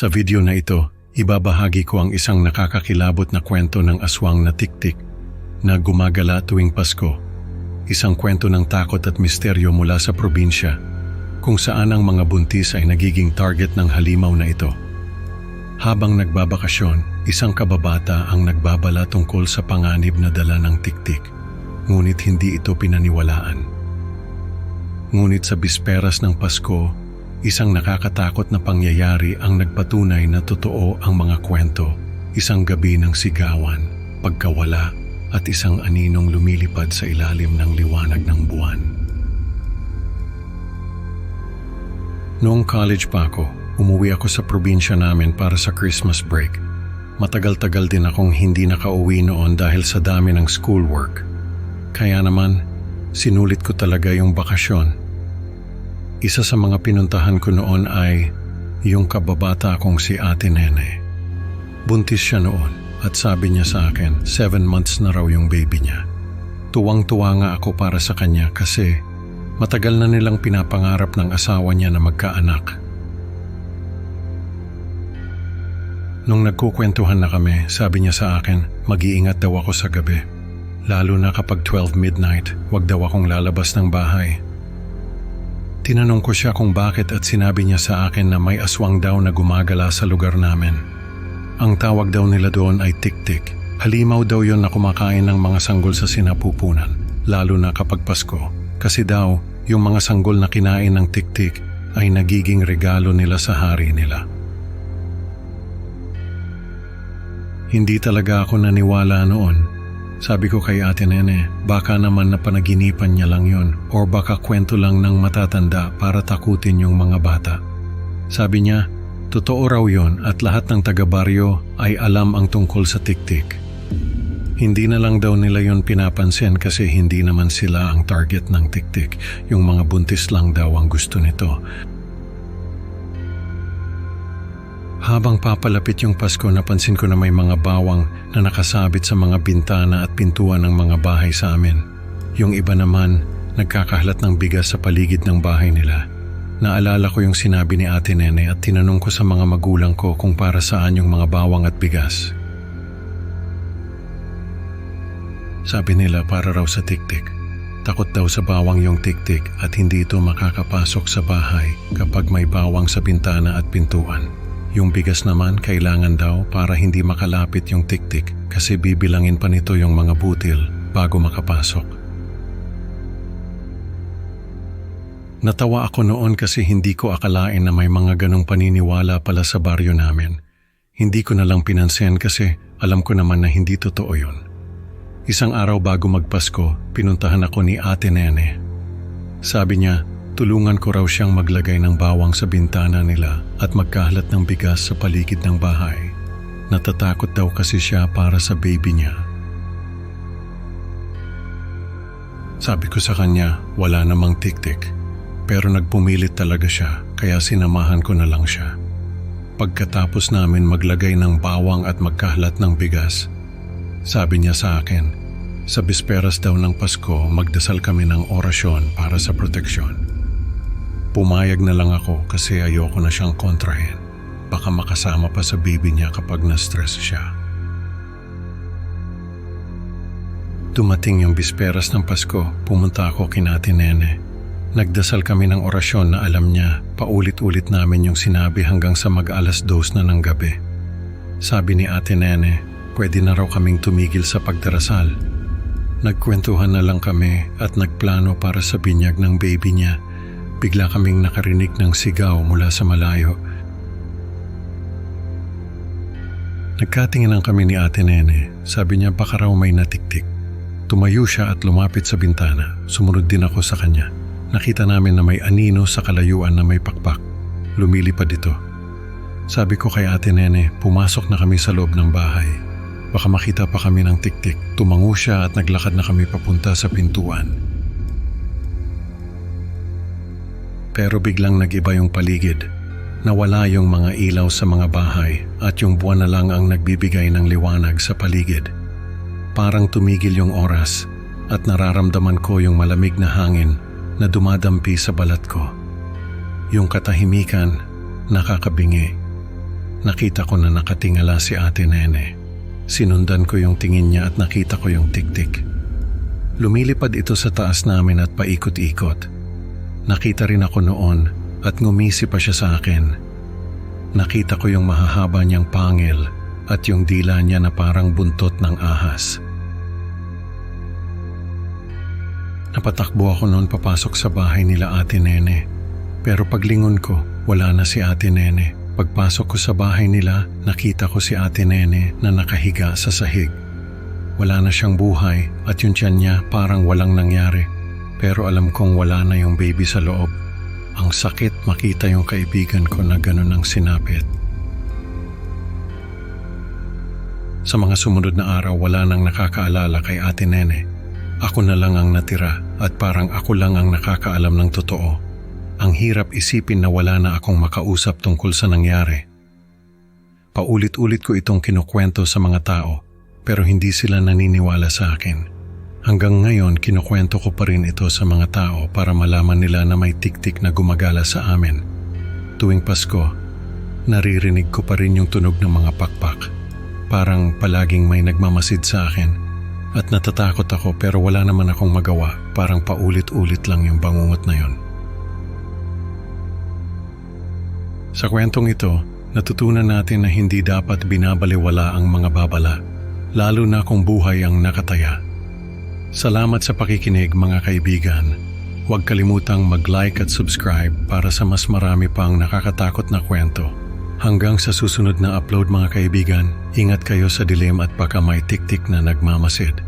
Sa video na ito, ibabahagi ko ang isang nakakakilabot na kwento ng aswang na tiktik na gumagala tuwing Pasko. Isang kwento ng takot at misteryo mula sa probinsya kung saan ang mga buntis ay nagiging target ng halimaw na ito. Habang nagbabakasyon, isang kababata ang nagbabala tungkol sa panganib na dala ng tiktik, ngunit hindi ito pinaniwalaan. Ngunit sa bisperas ng Pasko, isang nakakatakot na pangyayari ang nagpatunay na totoo ang mga kwento, isang gabi ng sigawan, pagkawala, at isang aninong lumilipad sa ilalim ng liwanag ng buwan. Noong college pa ako, umuwi ako sa probinsya namin para sa Christmas break. Matagal-tagal din akong hindi nakauwi noon dahil sa dami ng schoolwork. Kaya naman, sinulit ko talaga yung bakasyon. Isa sa mga pinuntahan ko noon ay yung kababata kong si Ate Nene. Buntis siya noon at sabi niya sa akin, seven months na raw yung baby niya. Tuwang-tuwa nga ako para sa kanya kasi matagal na nilang pinapangarap ng asawa niya na magkaanak. Nung nagkukwentuhan na kami, sabi niya sa akin, mag-iingat daw ako sa gabi. Lalo na kapag 12 midnight, wag daw akong lalabas ng bahay. Tinanong ko siya kung bakit at sinabi niya sa akin na may aswang daw na gumagala sa lugar namin. Ang tawag daw nila doon ay tik-tik. Halimaw daw yon na kumakain ng mga sanggol sa sinapupunan, lalo na kapag Pasko. Kasi daw, yung mga sanggol na kinain ng tik-tik ay nagiging regalo nila sa hari nila. Hindi talaga ako naniwala noon. Sabi ko kay ate nene, baka naman na panaginipan niya lang yon or baka kwento lang ng matatanda para takutin yung mga bata. Sabi niya, totoo raw yon at lahat ng taga-baryo ay alam ang tungkol sa tiktik. Hindi na lang daw nila yon pinapansin kasi hindi naman sila ang target ng tiktik. Yung mga buntis lang daw ang gusto nito. Habang papalapit yung Pasko, napansin ko na may mga bawang na nakasabit sa mga bintana at pintuan ng mga bahay sa amin. Yung iba naman, nagkakahalat ng bigas sa paligid ng bahay nila. Naalala ko yung sinabi ni Ate Nene at tinanong ko sa mga magulang ko kung para saan yung mga bawang at bigas. Sabi nila para raw sa tiktik. Takot daw sa bawang yung tiktik at hindi ito makakapasok sa bahay kapag may bawang sa bintana at pintuan. Yung bigas naman kailangan daw para hindi makalapit yung tiktik kasi bibilangin pa nito yung mga butil bago makapasok. Natawa ako noon kasi hindi ko akalain na may mga ganong paniniwala pala sa baryo namin. Hindi ko na lang pinansin kasi alam ko naman na hindi totoo yun. Isang araw bago magpasko, pinuntahan ako ni Ate Nene. Sabi niya, tulungan ko raw siyang maglagay ng bawang sa bintana nila at magkahalat ng bigas sa paligid ng bahay. Natatakot daw kasi siya para sa baby niya. Sabi ko sa kanya, wala namang tik-tik. Pero nagpumilit talaga siya kaya sinamahan ko na lang siya. Pagkatapos namin maglagay ng bawang at magkahalat ng bigas, sabi niya sa akin, sa bisperas daw ng Pasko magdasal kami ng orasyon para sa proteksyon. Pumayag na lang ako kasi ayoko na siyang kontrahin. Baka makasama pa sa baby niya kapag na-stress siya. Dumating yung bisperas ng Pasko, pumunta ako kinati Nene. Nagdasal kami ng orasyon na alam niya, paulit-ulit namin yung sinabi hanggang sa mag-alas dos na ng gabi. Sabi ni ate Nene, pwede na raw kaming tumigil sa pagdarasal. Nagkwentuhan na lang kami at nagplano para sa binyag ng baby niya. Bigla kaming nakarinig ng sigaw mula sa malayo. Nagkatinginan kami ni ate Nene. Sabi niya baka raw may natiktik. Tumayo siya at lumapit sa bintana. Sumunod din ako sa kanya. Nakita namin na may anino sa kalayuan na may pakpak. Lumilipad ito. Sabi ko kay ate Nene, pumasok na kami sa loob ng bahay. Baka makita pa kami ng tiktik. Tumango siya at naglakad na kami papunta sa pintuan. Pero biglang nag-iba yung paligid. Nawala yung mga ilaw sa mga bahay at yung buwan na lang ang nagbibigay ng liwanag sa paligid. Parang tumigil yung oras at nararamdaman ko yung malamig na hangin na dumadampi sa balat ko. Yung katahimikan, nakakabingi. nakita ko na nakatingala si ate Nene. Sinundan ko yung tingin niya at nakita ko yung tiktik. Lumilipad ito sa taas namin at paikot-ikot. Nakita rin ako noon at ngumisi pa siya sa akin. Nakita ko yung mahahaba niyang pangil at yung dila niya na parang buntot ng ahas. Napatakbo ako noon papasok sa bahay nila ate Nene. Pero paglingon ko, wala na si ate Nene. Pagpasok ko sa bahay nila, nakita ko si ate Nene na nakahiga sa sahig. Wala na siyang buhay at yung tiyan niya parang walang nangyari. Pero alam kong wala na yung baby sa loob. Ang sakit makita yung kaibigan ko na ganun ang sinapit. Sa mga sumunod na araw, wala nang nakakaalala kay ate Nene. Ako na lang ang natira at parang ako lang ang nakakaalam ng totoo. Ang hirap isipin na wala na akong makausap tungkol sa nangyari. Paulit-ulit ko itong kinukwento sa mga tao pero hindi sila naniniwala sa akin. Hanggang ngayon kinukwento ko pa rin ito sa mga tao para malaman nila na may tiktik na gumagala sa amin. Tuwing Pasko, naririnig ko pa rin yung tunog ng mga pakpak. Parang palaging may nagmamasid sa akin at natatakot ako pero wala naman akong magawa. Parang paulit-ulit lang yung bangungot na yon. Sa kwentong ito, natutunan natin na hindi dapat binabaliwala ang mga babala, lalo na kung buhay ang nakataya. Salamat sa pakikinig mga kaibigan. Huwag kalimutang mag-like at subscribe para sa mas marami pang nakakatakot na kwento. Hanggang sa susunod na upload mga kaibigan, ingat kayo sa dilim at baka may tiktik na nagmamasid.